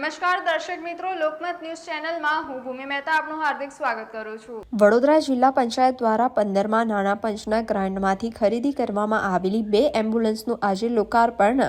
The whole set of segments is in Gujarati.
નમસ્કાર, દર્શક મિત્રો. લોકમત ન્યૂઝ ચેનલમાં હું ભૂમિ મહેતા આપનું હાર્દિક સ્વાગત કરું છું. વડોદરા જિલ્લા પંચાયત દ્વારા પંદરમાં નાણાં પંચના ગ્રાન્ટમાંથી ખરીદી કરવામાં આવેલી બે એમ્બ્યુલન્સનું આજે લોકાર્પણ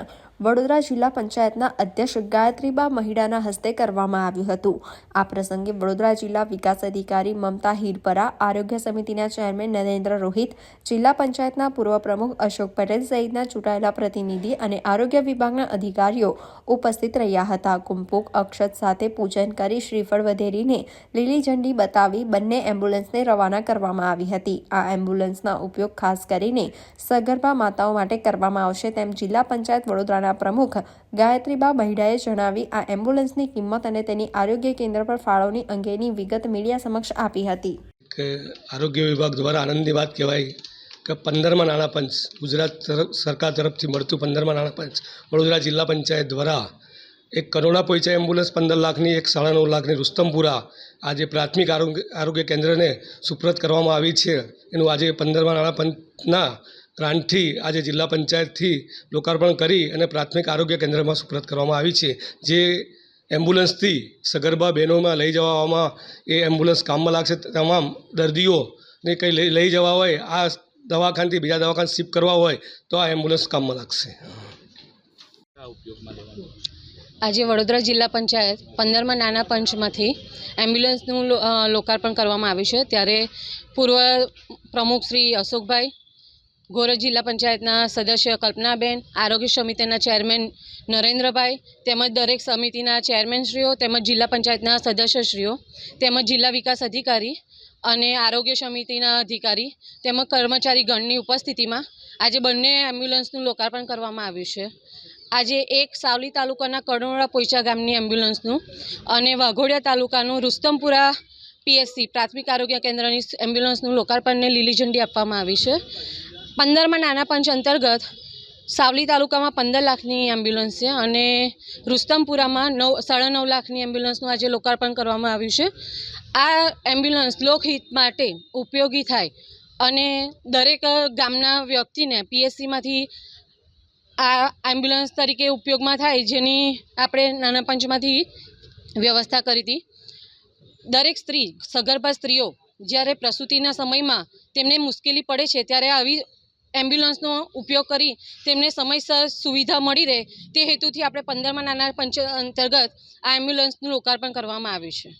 વડોદરા જિલ્લા પંચાયતના અધ્યક્ષ ગાયત્રીબા મહિડાના હસ્તે કરવામાં આવ્યું હતું. આ પ્રસંગે વડોદરા જિલ્લા વિકાસ અધિકારી મમતા હીરપરા, આરોગ્ય સમિતિના ચેરમેન નરેન્દ્ર રોહિત, જિલ્લા પંચાયતના પૂર્વ પ્રમુખ અશોક પટેલ સહિતના ચૂંટાયેલા પ્રતિનિધિ અને આરોગ્ય વિભાગના અધિકારીઓ ઉપસ્થિત રહ્યા હતા. કુંભોગ અક્ષત સાથે પૂજન કરી શ્રીફળ વધેરીને લીલી ઝંડી બતાવી બંને એમ્બ્યુલન્સને રવાના કરવામાં આવી હતી. આ એમ્બ્યુલન્સના ઉપયોગ ખાસ કરીને સગર્ભા માતાઓ માટે કરવામાં આવશે તેમ જિલ્લા પંચાયત વડોદરાના પ્રમુખ ગાયત્રીબા બહિડાએ જણાવી, આ એમ્બ્યુલન્સની કિંમત અને તેની આરોગ્ય કેન્દ્ર પર ફાળવણી અંગેની વિગત મીડિયા સમક્ષ આપી હતી. કે આરોગ્ય વિભાગ દ્વારા આનંદની વાત કહેવાય કે પંદરમાં નાણાં પંચ ગુજરાત સરકાર તરફથી મળતું પંદરમાં નાણાં પંચ વડોદરા જિલ્લા પંચાયત દ્વારા એક કરોડા પૈસા એમ્બ્યુલન્સ પંદર લાખની, એક સાડા નવ લાખની રુસ્તમપુરા આજે પ્રાથમિક આરોગ્ય આરોગ્ય કેન્દ્રને સુપ્રત કરવામાં આવી છે. એનું આજે પંદરમાં નાણાં પંચના ગ્રાન્ટથી આજે જિલ્લા પંચાયતથી લોકાર્પણ કરી અને પ્રાથમિક આરોગ્ય કેન્દ્રમાં સુપ્રત કરવામાં આવી છે. જે એમ્બ્યુલન્સથી સગર્ભા બહેનોમાં લઈ જવામાં એ એમ્બ્યુલન્સ કામમાં લાગશે. તમામ દર્દીઓને કંઈ લઈ લઈ જવા હોય આ દવાખાનાથી બીજા દવાખાને શિફ્ટ કરવા હોય તો આ એમ્બ્યુલન્સ કામમાં લાગશે. આજે વડોદરા જિલ્લા પંચાયત પંદરમાં નાના પંચમાંથી એમ્બ્યુલન્સનું લોકાર્પણ કરવામાં આવ્યું છે. ત્યારે પૂર્વ પ્રમુખ શ્રી અશોકભાઈ ગોરજ જિલ્લા પંચાયતના સદસ્ય કલ્પનાબેન, આરોગ્ય સમિતિના ચેરમેન નરેન્દ્રભાઈ, તેમજ દરેક સમિતિના ચેરમેનશ્રીઓ, તેમજ જિલ્લા પંચાયતના સદસ્યશ્રીઓ, તેમજ જિલ્લા વિકાસ અધિકારી અને આરોગ્ય સમિતિના અધિકારી, તેમજ કર્મચારી ગણની ઉપસ્થિતિમાં આજે બંને એમ્બ્યુલન્સનું લોકાર્પણ કરવામાં આવ્યું છે. આજે એક સાવલી તાલુકાના કડોળા પોઈચા ગામની એમ્બ્યુલન્સનું અને વાઘોડિયા તાલુકાનું રુસ્તમપુરા પીએસસી પ્રાથમિક આરોગ્ય કેન્દ્રની એમ્બ્યુલન્સનું લોકાર્પણને લીલી ઝંડી આપવામાં આવી છે. પંદરમાં નાના પંચ અંતર્ગત સાવલી તાલુકામાં પંદર લાખની એમ્બ્યુલન્સ છે અને રુસ્તમપુરામાં નવ, સાડા નવ લાખની એમ્બ્યુલન્સનું આજે લોકાર્પણ કરવામાં આવ્યું છે. આ એમ્બ્યુલન્સ લોકહિત માટે ઉપયોગી થાય અને દરેક ગામના વ્યક્તિને પીએસસીમાંથી આ એમ્બ્યુલન્સ તરીકે ઉપયોગમાં થાય જેની આપણે નાના પંચમાંથી વ્યવસ્થા કરી હતી. દરેક સ્ત્રી, સગર્ભા સ્ત્રીઓ જ્યારે પ્રસૂતિના સમયમાં તેમને મુશ્કેલી પડે છે ત્યારે આવી એમ્બ્યુલન્સનો ઉપયોગ કરી તેમને સમયસર સુવિધા મળી રહે તે હેતુથી આપણે પંદરમાં નાના પંચ અંતર્ગત આ એમ્બ્યુલન્સનું લોકાર્પણ કરવામાં આવ્યું છે.